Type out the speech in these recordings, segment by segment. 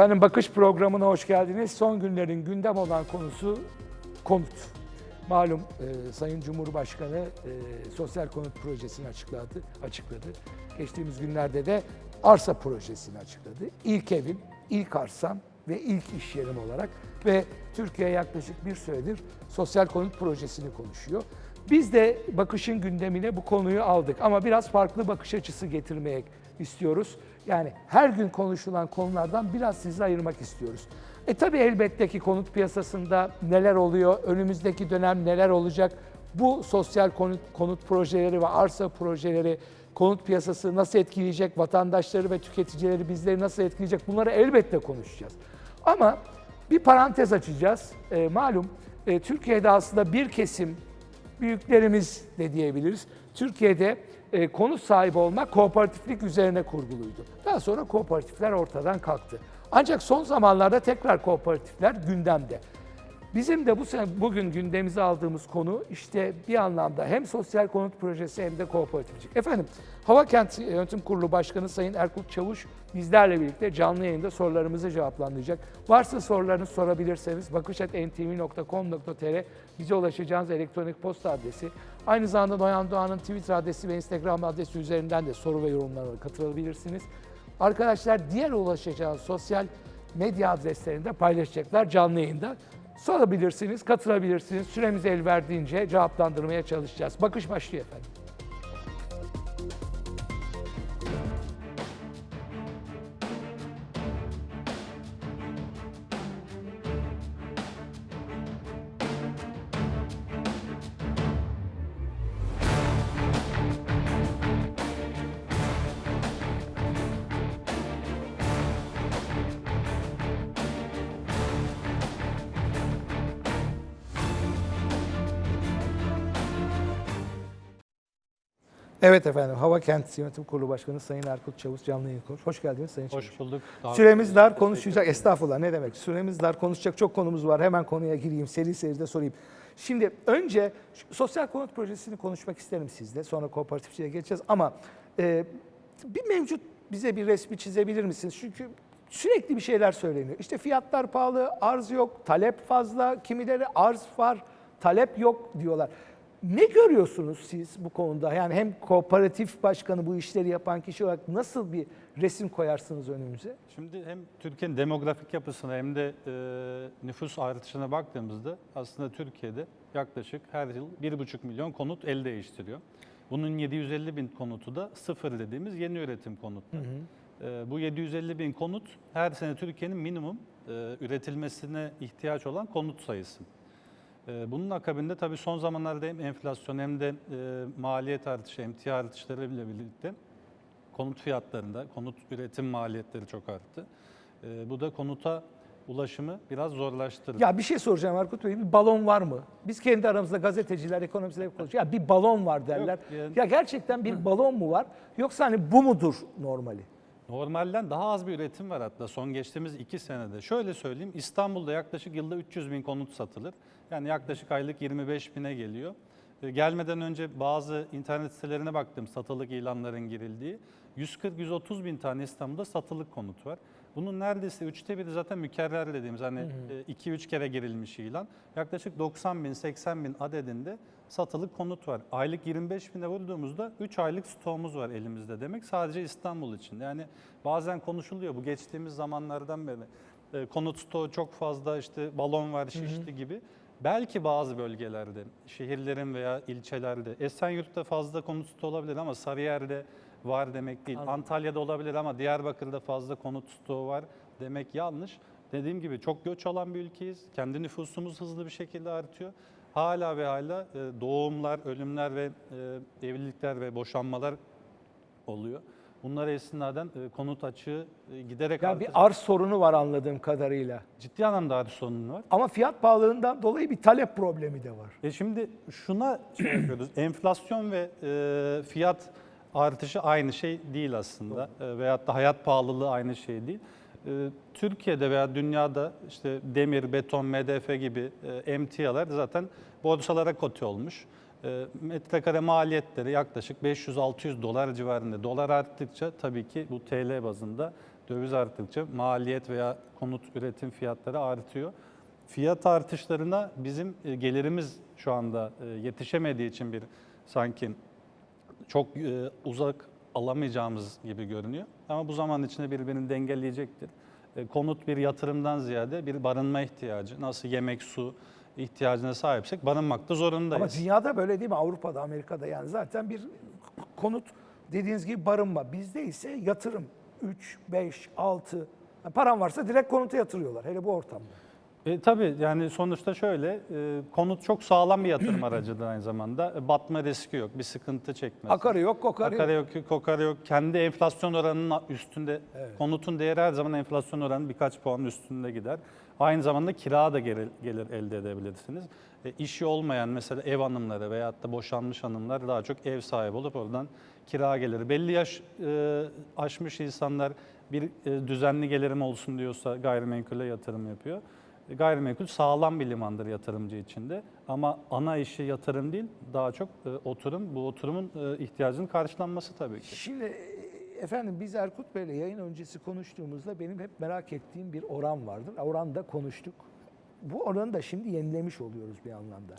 Efendim Bakış programına hoş geldiniz. Son günlerin gündem olan konusu konut. Malum e, Sayın Cumhurbaşkanı e, sosyal konut projesini açıkladı. açıkladı. Geçtiğimiz günlerde de arsa projesini açıkladı. İlk evim, ilk arsam ve ilk iş yerim olarak ve Türkiye yaklaşık bir süredir sosyal konut projesini konuşuyor. Biz de bakışın gündemine bu konuyu aldık ama biraz farklı bakış açısı getirmeye istiyoruz. Yani her gün konuşulan konulardan biraz sizi ayırmak istiyoruz. E tabi elbette ki konut piyasasında neler oluyor, önümüzdeki dönem neler olacak, bu sosyal konut, konut projeleri ve arsa projeleri konut piyasası nasıl etkileyecek, vatandaşları ve tüketicileri bizleri nasıl etkileyecek bunları elbette konuşacağız. Ama bir parantez açacağız. E, malum e, Türkiye'de aslında bir kesim büyüklerimiz de diyebiliriz. Türkiye'de e, konut sahibi olmak kooperatiflik üzerine kurguluydu. Daha sonra kooperatifler ortadan kalktı. Ancak son zamanlarda tekrar kooperatifler gündemde. Bizim de bu sene bugün gündemimize aldığımız konu işte bir anlamda hem sosyal konut projesi hem de kooperatifçilik. Efendim Hava Kent Yönetim Kurulu Başkanı Sayın Erkut Çavuş bizlerle birlikte canlı yayında sorularımızı cevaplandıracak. Varsa sorularınız sorabilirseniz bakış.ntv.com.tr bize ulaşacağınız elektronik posta adresi. Aynı zamanda Noyan Doğan'ın Twitter adresi ve Instagram adresi üzerinden de soru ve yorumlara katılabilirsiniz. Arkadaşlar diğer ulaşacağınız sosyal medya adreslerinde paylaşacaklar canlı yayında. Sorabilirsiniz, katılabilirsiniz. Süremiz el verdiğince cevaplandırmaya çalışacağız. Bakış başlıyor efendim. Evet efendim, Hava Kent Yönetim Kurulu Başkanı Sayın Erkut Çavuş canlı yayın. Hoş geldiniz Sayın Çavuş. Hoş bulduk. Daha- Süremiz dar konuşacak. Estağfurullah ne demek? Süremiz dar konuşacak çok konumuz var. Hemen konuya gireyim. Seri seri de sorayım. Şimdi önce sosyal konut projesini konuşmak isterim sizle. Sonra kooperatifçiye geçeceğiz. Ama e, bir mevcut bize bir resmi çizebilir misiniz? Çünkü sürekli bir şeyler söyleniyor. İşte fiyatlar pahalı, arz yok, talep fazla, kimileri arz var, talep yok diyorlar. Ne görüyorsunuz siz bu konuda? Yani hem kooperatif başkanı bu işleri yapan kişi olarak nasıl bir resim koyarsınız önümüze? Şimdi hem Türkiye'nin demografik yapısına hem de e, nüfus artışına baktığımızda aslında Türkiye'de yaklaşık her yıl 1,5 milyon konut el değiştiriyor. Bunun 750 bin konutu da sıfır dediğimiz yeni üretim konutlar. E, bu 750 bin konut her sene Türkiye'nin minimum e, üretilmesine ihtiyaç olan konut sayısı. E, Bunun akabinde tabii son zamanlarda hem enflasyon hem de e, maliyet artışı, emtia artışlarıyla birlikte konut fiyatlarında, konut üretim maliyetleri çok arttı. E, bu da konuta ulaşımı biraz zorlaştırdı. Ya bir şey soracağım Erkut Bey. Bir balon var mı? Biz kendi aramızda gazeteciler, ekonomistler hep konuşuyor. Ya bir balon var derler. yani- Ya gerçekten bir balon mu var? Yoksa hani bu mudur normali? Normalden daha az bir üretim var hatta son geçtiğimiz iki senede. Şöyle söyleyeyim, İstanbul'da yaklaşık yılda 300 bin konut satılır. Yani yaklaşık aylık 25 bine geliyor. E, Gelmeden önce bazı internet sitelerine baktım satılık ilanların girildiği. 140-130 bin tane İstanbul'da satılık konut var. Bunun neredeyse üçte biri zaten mükerrer dediğimiz hani 2-3 kere girilmiş ilan. Yaklaşık 90 bin, 80 bin adedinde satılık konut var. Aylık 25 bine vurduğumuzda 3 aylık stoğumuz var elimizde demek. Sadece İstanbul için. Yani bazen konuşuluyor bu geçtiğimiz zamanlardan beri. e, konut stoğu çok fazla işte balon var şişti gibi. Belki bazı bölgelerde, şehirlerin veya ilçelerde, Esenyurt'ta fazla konut stoğu olabilir ama Sarıyer'de var demek değil. Antalya'da olabilir ama Diyarbakır'da fazla konut stoğu var demek yanlış. Dediğim gibi çok göç alan bir ülkeyiz. Kendi nüfusumuz hızlı bir şekilde artıyor. Hala ve hala e, doğumlar, ölümler ve e, evlilikler ve boşanmalar oluyor. Bunlar esnaden e, konut açığı giderek Ya artıyor. bir arz sorunu var anladığım kadarıyla. Ciddi anlamda arz sorunu var. Ama fiyat pahalılığından dolayı bir talep problemi de var. E şimdi şuna şey yapıyoruz. Enflasyon ve fiyat artışı aynı şey değil aslında. E, veyahut da hayat pahalılığı aynı şey değil. E, Türkiye'de veya dünyada işte demir, beton, MDF gibi e, emtialar zaten borsalara kote olmuş. E, metrekare maliyetleri yaklaşık 500-600 dolar civarında. Dolar arttıkça tabii ki bu TL bazında döviz arttıkça maliyet veya konut üretim fiyatları artıyor. Fiyat artışlarına bizim e, gelirimiz şu anda e, yetişemediği için bir sanki çok e, uzak alamayacağımız gibi görünüyor. Ama bu zaman içinde birbirini dengeleyecektir. E, konut bir yatırımdan ziyade bir barınma ihtiyacı. Nasıl yemek, su ihtiyacına sahipsek barınmakta zorundayız. Ama dünyada böyle değil mi? Avrupa'da, Amerika'da yani zaten bir konut dediğiniz gibi barınma. Bizde ise yatırım. 3, 5, 6. Param varsa direkt konuta yatırıyorlar. Hele bu ortamda. E, tabii yani sonuçta şöyle, e, konut çok sağlam bir yatırım aracıdır aynı zamanda. E, batma riski yok, bir sıkıntı çekmez. Akarı yok, kokarı yok. Akarı yok, kokarı yok. Kendi enflasyon oranının üstünde, konutun değeri her zaman enflasyon oranının birkaç puan üstünde gider. Aynı zamanda kira da gelir, gelir elde edebilirsiniz. E, işi olmayan mesela ev hanımları veyahut da boşanmış hanımlar daha çok ev sahibi olup oradan kira geliri. Belli yaş e, aşmış insanlar bir e, düzenli gelirim olsun diyorsa gayrimenkule yatırım yapıyor. E, Gayrimenkul sağlam bir limandır yatırımcı içinde ama ana işi yatırım değil daha çok e, oturum. Bu oturumun e, ihtiyacının karşılanması tabii ki. Şimdi e, efendim biz Erkut Bey'le yayın öncesi konuştuğumuzda benim hep merak ettiğim bir oran vardır. Oranda konuştuk. Bu oranı da şimdi yenilemiş oluyoruz bir anlamda.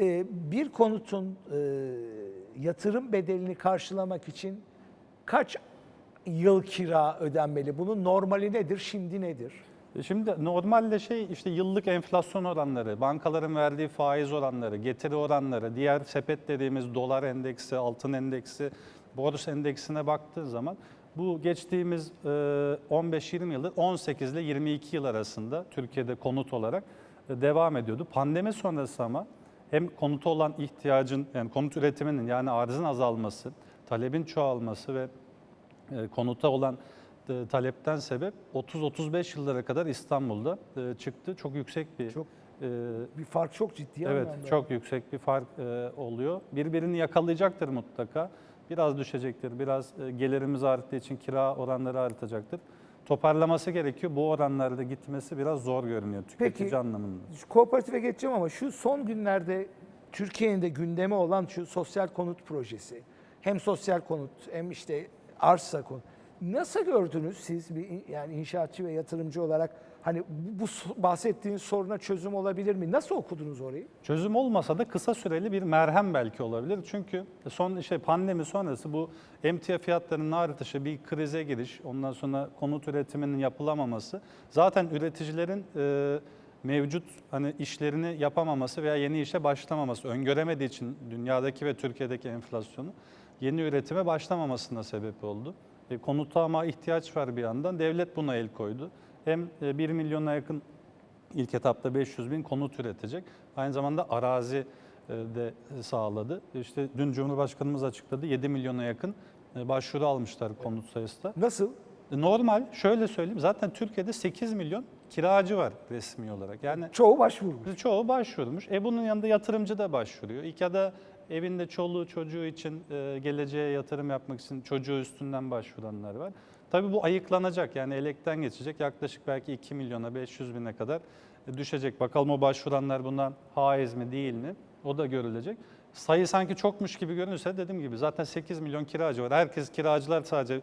E, bir konutun e, yatırım bedelini karşılamak için kaç yıl kira ödenmeli? Bunun normali nedir, şimdi nedir? E, Şimdi normalde şey işte yıllık enflasyon oranları, bankaların verdiği faiz oranları, getiri oranları, diğer sepet dediğimiz dolar endeksi, altın endeksi, borsa endeksine baktığın zaman bu geçtiğimiz e, 15-20 yıldır 18 ile 22 yıl arasında Türkiye'de konut olarak e, devam ediyordu. Pandemi sonrası ama hem konuta olan ihtiyacın yani konut üretiminin yani arzın azalması, talebin çoğalması ve e, konuta olan e, talepten sebep 30-35 yıllara kadar İstanbul'da e, çıktı. Çok yüksek bir Çok e, Bir fark çok ciddi evet anlamda. çok yüksek bir fark e, oluyor. Birbirini yakalayacaktır mutlaka. Biraz düşecektir. Biraz e, gelirimiz arttığı için kira oranları artacaktır. Toparlaması gerekiyor. Bu oranlarda gitmesi biraz zor görünüyor tüketici Peki, anlamında. Kooperatife geçeceğim ama şu son günlerde Türkiye'nin de gündemi olan şu sosyal konut projesi. Hem sosyal konut hem işte arsa konut. Nasıl gördünüz siz bir yani inşaatçı ve yatırımcı olarak hani bu, bahsettiğiniz soruna çözüm olabilir mi? Nasıl okudunuz orayı? Çözüm olmasa da kısa süreli bir merhem belki olabilir. Çünkü son işte pandemi sonrası bu emtia fiyatlarının artışı, bir krize giriş, ondan sonra konut üretiminin yapılamaması, zaten üreticilerin e, mevcut hani işlerini yapamaması veya yeni işe başlamaması, öngöremediği için dünyadaki ve Türkiye'deki enflasyonu yeni üretime başlamamasına sebep oldu. E, konuta ama ihtiyaç var bir yandan. Devlet buna el koydu. Hem e, 1 milyona yakın İlk etapta 500 bin konut üretecek. Aynı zamanda arazi e, de sağladı. İşte dün Cumhurbaşkanımız açıkladı 7 milyona yakın e, başvuru almışlar konut sayısı da. Nasıl? Normal şöyle söyleyeyim zaten Türkiye'de 8 milyon kiracı var resmi olarak. Yani Çoğu başvurmuş. çoğu başvurmuş. E bunun yanında yatırımcı da başvuruyor. İlk ya da evinde çoluğu çocuğu için e, geleceğe yatırım yapmak için çocuğu üstünden başvuranlar var. Tabii bu ayıklanacak yani elekten geçecek yaklaşık belki 2 milyona 500 bine kadar e, düşecek. Bakalım o başvuranlar bundan haiz mi değil mi o da görülecek. Sayı sanki çokmuş gibi görünürse dediğim gibi zaten 8 milyon kiracı var. Herkes kiracılar sadece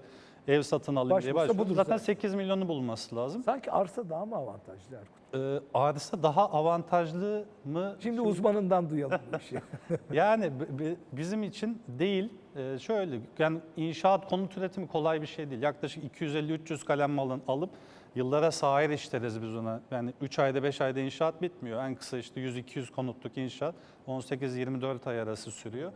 ev satın alayım diye Başvursa başvuruyor. budur Zaten zaten. 8 milyonu bulması lazım. Sanki arsa daha mı avantajlı Erkut? Ee, arsa daha avantajlı mı? Şimdi uzmanından duyalım bu işi. Yani b- b- bizim için değil. Ee, şöyle yani inşaat konut üretimi kolay bir şey değil. Yaklaşık 250-300 kalem malın alıp yıllara sahir işleriz biz ona. Yani 3 ayda 5 ayda inşaat bitmiyor. En kısa işte 100-200 konutluk inşaat 18-24 ay arası sürüyor.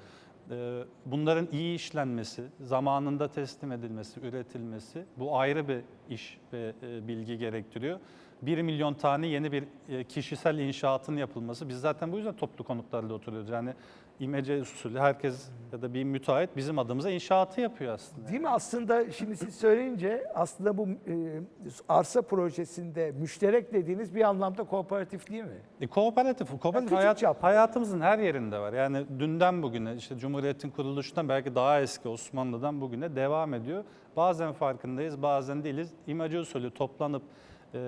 Ee, Bunların iyi işlenmesi, zamanında teslim edilmesi, üretilmesi bu ayrı bir iş ve e, bilgi gerektiriyor. 1 milyon tane yeni bir e, kişisel inşaatın yapılması. Biz zaten bu yüzden toplu konutlarda oturuyoruz. Yani imece usulü herkes ya da bir müteahhit bizim adımıza inşaatı yapıyor aslında. Değil mi? Aslında şimdi siz söyleyince aslında bu e, arsa projesinde müşterek dediğiniz bir anlamda kooperatif değil mi? E, kooperatif, kooperatif küçük hayat, çaplı. hayatımızın her yerinde var. Yani dünden bugüne işte Cumhuriyet'in kuruluşundan belki daha eski Osmanlı'dan bugüne devam ediyor. Bazen farkındayız, bazen değiliz. İmece usulü toplanıp e,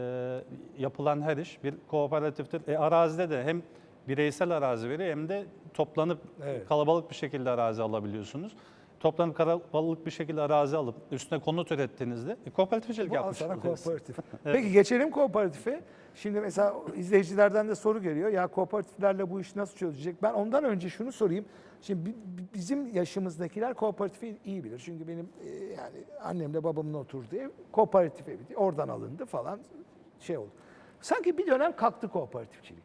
yapılan her iş bir kooperatiftir. E, arazide de hem bireysel arazi veriyor hem de toplanıp Evet. kalabalık bir şekilde arazi alabiliyorsunuz. Toplanıp karabalık bir şekilde arazi alıp üstüne konut ürettiğinizde e, kooperatifçilik Bu yapmış sana oluyorsunuz. kooperatif. Peki geçelim kooperatife. Şimdi mesela izleyicilerden de soru geliyor. Ya kooperatiflerle bu iş nasıl çözecek? Ben ondan önce şunu sorayım. Şimdi bi- bi- bizim yaşımızdakiler kooperatifi iyi bilir. Çünkü benim e, yani annemle babamın oturduğu ev kooperatif evi. Oradan alındı falan şey oldu. Sanki bir dönem kalktı kooperatifçilik.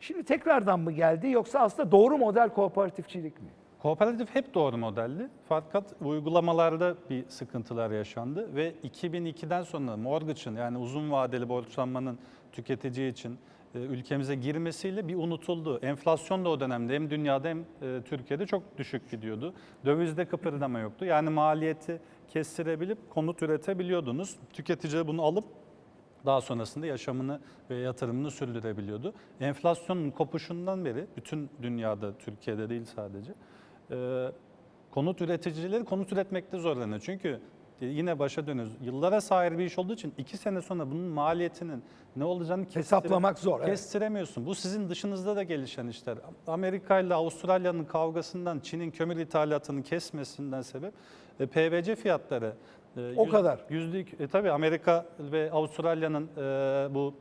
Şimdi tekrardan mı geldi yoksa aslında doğru model kooperatifçilik mi? Kooperatif hep doğru modelli fakat uygulamalarda bir sıkıntılar yaşandı ve 2002'den sonra mortgage'ın yani uzun vadeli borçlanmanın tüketici için e, ülkemize girmesiyle bir unutuldu. Enflasyon da o dönemde hem dünyada hem e, Türkiye'de çok düşük gidiyordu. Dövizde kıpırdama yoktu. Yani maliyeti kestirebilip konut üretebiliyordunuz. Tüketici bunu alıp daha sonrasında yaşamını ve yatırımını sürdürebiliyordu. Enflasyonun kopuşundan beri bütün dünyada, Türkiye'de değil sadece, e, konut üreticileri konut üretmekte zorlanıyor. Çünkü e, yine başa dönüyoruz. Yıllara sahip bir iş olduğu için iki sene sonra bunun maliyetinin ne olacağını Hesaplamak zor, evet. Kestiremiyorsun. Bu sizin dışınızda da gelişen işler. Amerika ile Avustralya'nın kavgasından, Çin'in kömür ithalatını kesmesinden sebep e, PVC fiyatları e, O yüz- kadar. Yüzde iki- e, tabii Amerika ve Avustralya'nın e, bu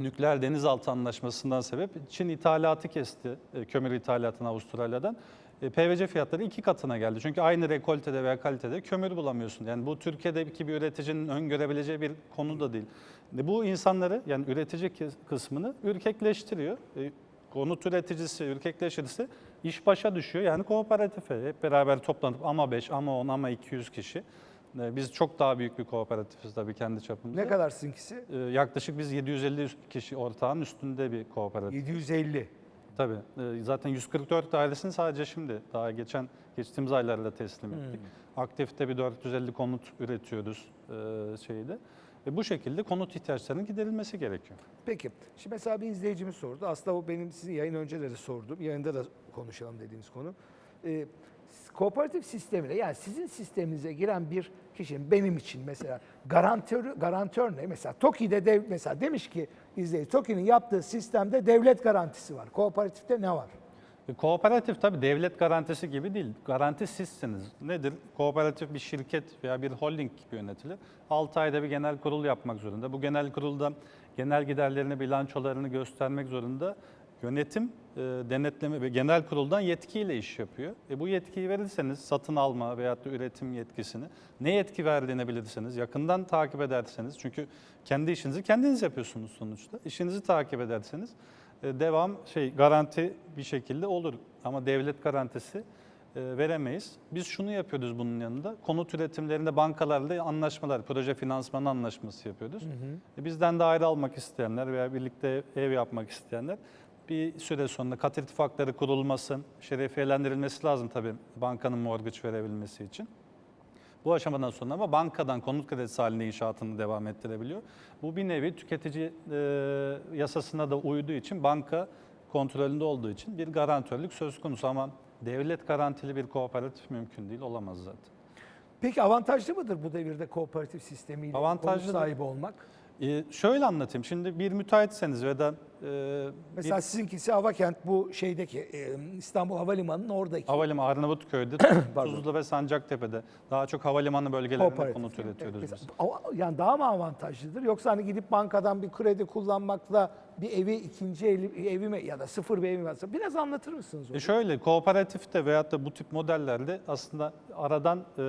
nükleer denizaltı anlaşmasından sebep Çin ithalatı kesti e, kömür ithalatını Avustralya'dan. E, PVC fiyatları iki katına geldi. Çünkü aynı rekoltede veya kalitede kömür bulamıyorsun. Yani bu Türkiye'deki bir üreticinin öngörebileceği bir konu da değil. E, Bu insanları yani üretici kısmını ürkekleştiriyor. Konut üreticisi ürkekleşirse iş başa düşüyor. Yani kooperatife hep beraber toplanıp ama 5, ama 10, ama 200 kişi. E, Biz çok daha büyük bir kooperatifiz tabii kendi çapımızda. Ne kadar sizinkisi? Ee, Yaklaşık biz 750 kişi ortağın üstünde bir kooperatif. 750. Tabii. Ee, Zaten 144 dairesini sadece şimdi daha geçen geçtiğimiz aylarda teslim ettik. Aktifte bir 450 konut üretiyoruz e, şeyde. Ve bu şekilde konut ihtiyaçlarının giderilmesi gerekiyor. Peki. Şimdi mesela bir izleyicimiz sordu. Aslında o benim sizin yayın önceleri de sordum. Yayında da konuşalım dediğimiz konu. Ee, kooperatif sistemine yani sizin sisteminize giren bir kişinin benim için mesela garantör garantör ne? Mesela TOKİ'de dev, mesela demiş ki izleyici TOKİ'nin yaptığı sistemde devlet garantisi var. Kooperatifte ne var? E, Kooperatif tabii devlet garantisi gibi değil. Garanti sizsiniz. Nedir? Kooperatif bir şirket veya bir holding gibi yönetilir. 6 ayda bir genel kurul yapmak zorunda. Bu genel kurulda genel giderlerini, bilançolarını göstermek zorunda. Yönetim, e, denetleme ve genel kuruldan yetkiyle iş yapıyor. E, bu yetkiyi verirseniz satın alma veyahut da üretim yetkisini ne yetki verdiğini bilirseniz, yakından takip ederseniz çünkü kendi işinizi kendiniz yapıyorsunuz sonuçta. İşinizi takip ederseniz e, devam şey garanti bir şekilde olur. Ama devlet garantisi e, veremeyiz. Biz şunu yapıyoruz bunun yanında. Konut üretimlerinde bankalarla anlaşmalar, proje finansmanı anlaşması yapıyoruz. E, Bizden daire almak isteyenler veya birlikte ev yapmak isteyenler bir süre sonra kat irtifakları kurulması, şerefiyelendirilmesi lazım tabii bankanın mortgage verebilmesi için. Bu aşamadan sonra ama bankadan konut kredisi halinde inşaatını devam ettirebiliyor. Bu bir nevi tüketici e, yasasına da uyduğu için banka kontrolünde olduğu için bir garantörlük söz konusu ama devlet garantili bir kooperatif mümkün değil, olamaz zaten. Peki avantajlı mıdır bu devirde kooperatif sistemiyle Avantajlıdır. konut sahibi olmak? E, şöyle anlatayım, şimdi bir müteahhitseniz ve da e, Mesela sizinkisi Havakent bu şeydeki e, İstanbul Havalimanı'nın oradaki. bir havalimanı Arnavutköy'de, Tuzla ve Sancaktepe'de daha çok havalimanı bölgelerinde Kooperatif. konut üretiyoruz biz. mesela ama- Yani daha mı avantajlıdır? Yoksa hani gidip bankadan bir kredi kullanmakla bir evi ikinci evi, evi mi ya da sıfır bir evi mi varsa biraz anlatır mısınız onu? E şöyle kooperatifte veyahut da bu tip modellerde aslında aradan e,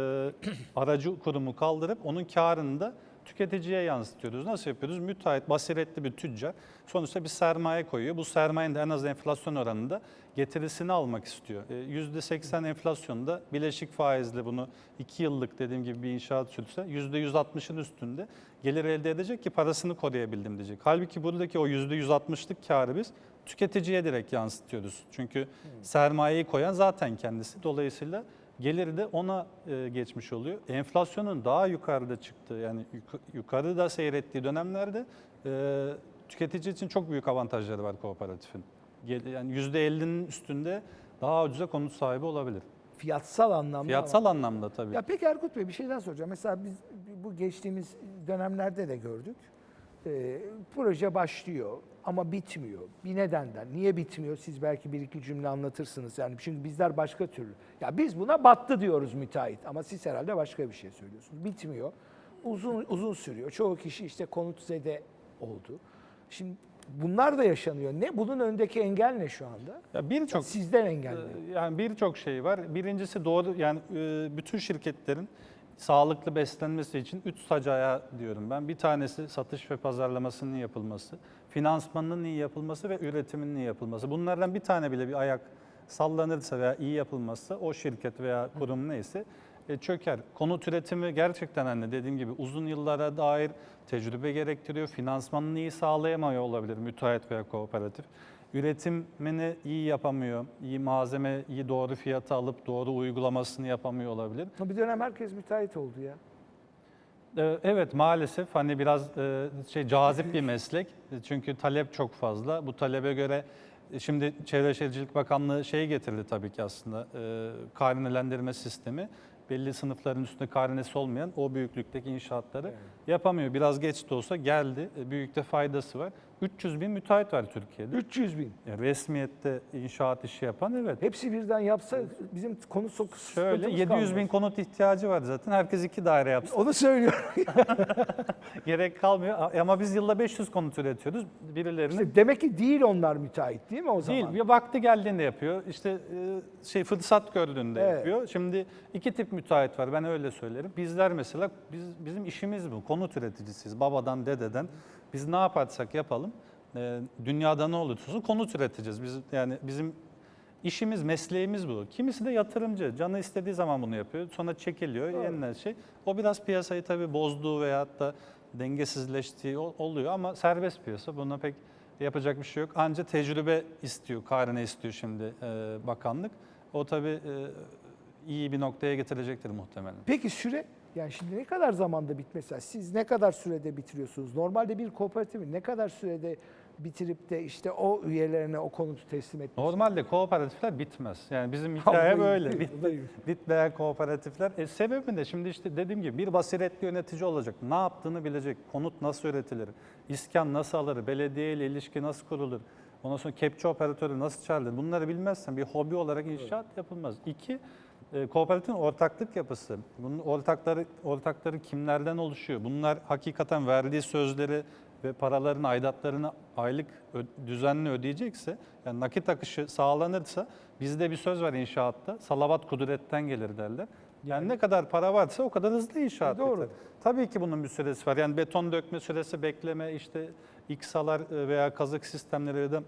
aracı kurumu kaldırıp onun karını da tüketiciye yansıtıyoruz. Nasıl yapıyoruz? Müteahhit, basiretli bir tüccar sonuçta bir sermaye koyuyor. Bu sermayenin de en az enflasyon oranında getirisini almak istiyor. E, %80 enflasyonda bileşik faizle bunu 2 yıllık dediğim gibi bir inşaat sürse %160'ın üstünde gelir elde edecek ki parasını koruyabildim diyecek. Halbuki buradaki o %160'lık karı biz tüketiciye direkt yansıtıyoruz. Çünkü sermayeyi koyan zaten kendisi. Dolayısıyla geliri de ona e, geçmiş oluyor. Enflasyonun daha yukarıda çıktığı yani yuk- yukarıda seyrettiği dönemlerde e, tüketici için çok büyük avantajları var kooperatifin. Yani %50'nin üstünde daha ucuza konut sahibi olabilir. Fiyatsal anlamda. Fiyatsal anlamda tabii. Ya peki Erkut Bey bir şeyden soracağım. Mesela biz bu geçtiğimiz dönemlerde de gördük. Ee, proje başlıyor. Ama bitmiyor. Bir nedenden. Niye bitmiyor? Siz belki bir iki cümle anlatırsınız. Yani çünkü bizler başka türlü. Ya biz buna battı diyoruz müteahhit ama siz herhalde başka bir şey söylüyorsunuz. Bitmiyor. Uzun uzun sürüyor. Çoğu kişi işte konut zede oldu. Şimdi bunlar da yaşanıyor. Ne bunun önündeki engel ne şu anda? Ya birçok Sizden engel ne? Ee, Yani birçok şey var. Birincisi doğru yani e, bütün şirketlerin sağlıklı beslenmesi için üç sac ayağı diyorum ben. Bir tanesi satış ve pazarlamasının yapılması, finansmanının iyi yapılması ve üretiminin iyi yapılması. Bunlardan bir tane bile bir ayak sallanırsa veya iyi yapılmazsa o şirket veya kurum neyse e, çöker. Konut üretimi gerçekten hani dediğim gibi uzun yıllara dair tecrübe gerektiriyor. Finansmanını iyi sağlayamıyor olabilir müteahhit veya kooperatif. Üretimini iyi yapamıyor, iyi malzeme, iyi doğru fiyatı alıp doğru uygulamasını yapamıyor olabilir. Bir dönem herkes müteahhit oldu ya. Ee, Evet maalesef hani biraz e, şey cazip bir meslek. Çünkü talep çok fazla. Bu talebe göre e, şimdi Çevre Şehircilik Bakanlığı şey getirdi tabii ki aslında e, karnelendirme sistemi. Belli sınıfların üstünde karnesi olmayan o büyüklükteki inşaatları yapamıyor. Biraz geç de olsa geldi. E, Büyük de faydası var. 300 bin müteahhit var Türkiye'de. 300 bin. E, Resmiyette inşaat işi yapan evet. Hepsi birden yapsa bizim konu sok Şöyle sıkıntımız 700 bin kalmaz. konut ihtiyacı var zaten. Herkes iki daire yapsın. Onu söylüyorum. Gerek kalmıyor. Ama biz yılda 500 konut üretiyoruz. Birilerinin İşte demek ki değil onlar müteahhit değil mi o zaman? Değil, bir vakti geldiğinde yapıyor. İşte e, şey fırsat gördüğünde Evet. yapıyor. Şimdi iki tip müteahhit var, ben öyle söylerim. Bizler mesela, biz, bizim işimiz bu, konut üreticisiyiz. Babadan, dededen. Biz ne yaparsak yapalım, e, dünyada ne olursa olsun konut üreteceğiz. Biz, yani bizim işimiz, mesleğimiz bu. Kimisi de yatırımcı, canı istediği zaman bunu yapıyor. Sonra çekiliyor, yeniden şey. O biraz piyasayı tabii bozduğu veyahut da dengesizleştiği ol- oluyor ama serbest piyasa. Buna pek yapacak bir şey yok. Anca tecrübe istiyor, karne istiyor şimdi e, bakanlık. O tabii e, iyi bir noktaya getirecektir muhtemelen. Peki süre yani şimdi ne kadar zamanda bitmesi? Siz ne kadar sürede bitiriyorsunuz? Normalde bir kooperatifin ne kadar sürede bitirip de işte o üyelerine o konutu teslim etmesi? Normalde kooperatifler bitmez. Yani bizim hikaye böyle. Bit, bitmeyen kooperatifler. E, sebebi de şimdi işte dediğim gibi bir basiretli yönetici olacak. Ne yaptığını bilecek. Konut nasıl üretilir? İskan nasıl alır? Belediye ile ilişki nasıl kurulur? Ondan sonra kepçe operatörü nasıl çağrılır? Bunları bilmezsen bir hobi olarak inşaat yapılmaz. İki, e, kooperatifin ortaklık yapısı. Bunun ortakları ortakları kimlerden oluşuyor? Bunlar hakikaten verdiği sözleri ve paraların aidatlarını aylık düzenli ödeyecekse, yani nakit akışı sağlanırsa bizde bir söz var inşaatta. Salavat kudretten gelir derler. Yani ne kadar para varsa o kadar hızlı inşaat Doğru. biter. Tabii ki bunun bir süresi var. Yani beton dökme süresi, bekleme, işte iksalar e, veya kazık sistemleri ya da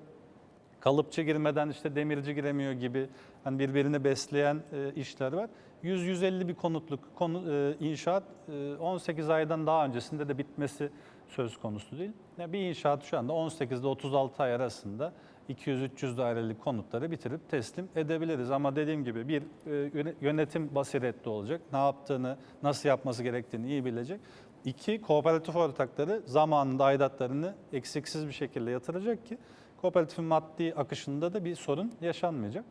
kalıpçı girmeden işte demirci giremiyor gibi hani birbirini besleyen e, işler var. 100-150 bir konutluk konu, e, inşaat e, 18 aydan daha öncesinde de bitmesi söz konusu değil. Yani bir inşaat şu anda 18 ile 36 ay arasında 200-300 dairelik konutları bitirip teslim edebiliriz. Ama dediğim gibi bir e, yöne- yönetim basiretli olacak. Ne yaptığını, nasıl yapması gerektiğini iyi bilecek. İki, kooperatif ortakları zamanında aidatlarını eksiksiz bir şekilde yatıracak ki kooperatifin maddi akışında da bir sorun yaşanmayacak.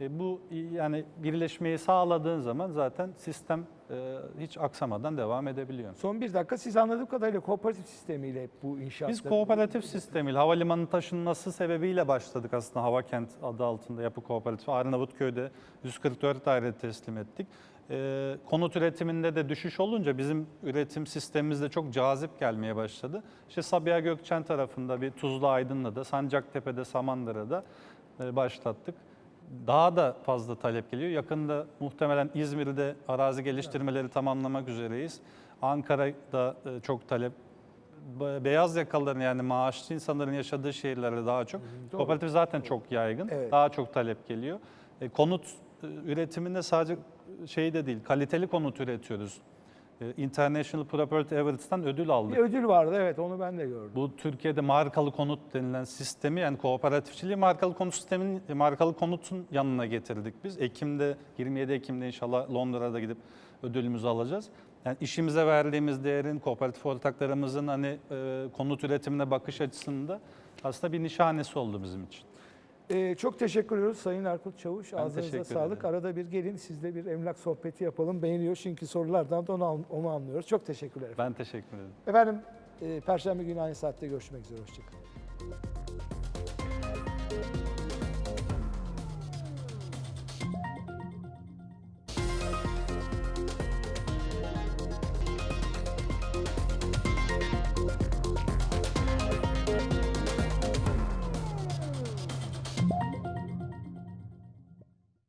E, bu yani birleşmeyi sağladığın zaman zaten sistem e, hiç aksamadan devam edebiliyor. Son bir dakika siz anladığım kadarıyla kooperatif sistemiyle hep bu inşaatları... Biz kooperatif sistemiyle havalimanı taşınması sebebiyle başladık aslında Hava Kent adı altında yapı kooperatifi. Arnavutköy'de 144 daire teslim ettik. Ee, konut üretiminde de düşüş olunca bizim üretim sistemimizde çok cazip gelmeye başladı. İşte Sabiha Gökçen tarafında bir Tuzla Aydın'la Sancaktepe'de, Samandıra'da e, başlattık. Daha da fazla talep geliyor. Yakında muhtemelen İzmir'de arazi geliştirmeleri tamamlamak üzereyiz. Ankara'da e, çok talep Be- beyaz yakalıların yani maaşlı insanların yaşadığı şehirlerde daha çok. doğru. Kooperatif zaten çok yaygın. Evet. Daha çok talep geliyor. E, konut e, üretiminde sadece şey de değil, kaliteli konut üretiyoruz. E, International Property Awards'tan ödül Bir aldık. ödül vardı evet onu ben de gördüm. Bu Türkiye'de markalı konut denilen sistemi yani kooperatifçiliği markalı konut sisteminin markalı konutun yanına getirdik biz. Ekim'de 27 Ekim'de inşallah Londra'da gidip ödülümüzü alacağız. Yani işimize verdiğimiz değerin kooperatif ortaklarımızın hani e, konut üretimine bakış açısında aslında bir nişanesi oldu bizim için. Ee, çok teşekkür ediyoruz Sayın Erkut Çavuş. Ben Ağzınıza sağlık. ederim. Arada bir gelin sizle bir emlak sohbeti yapalım. Beğeniyor çünkü sorulardan da onu, onu anlıyoruz. Çok teşekkürler. efendim. Ben teşekkür ederim. Efendim e, Perşembe günü aynı saatte görüşmek üzere. Hoşçakalın.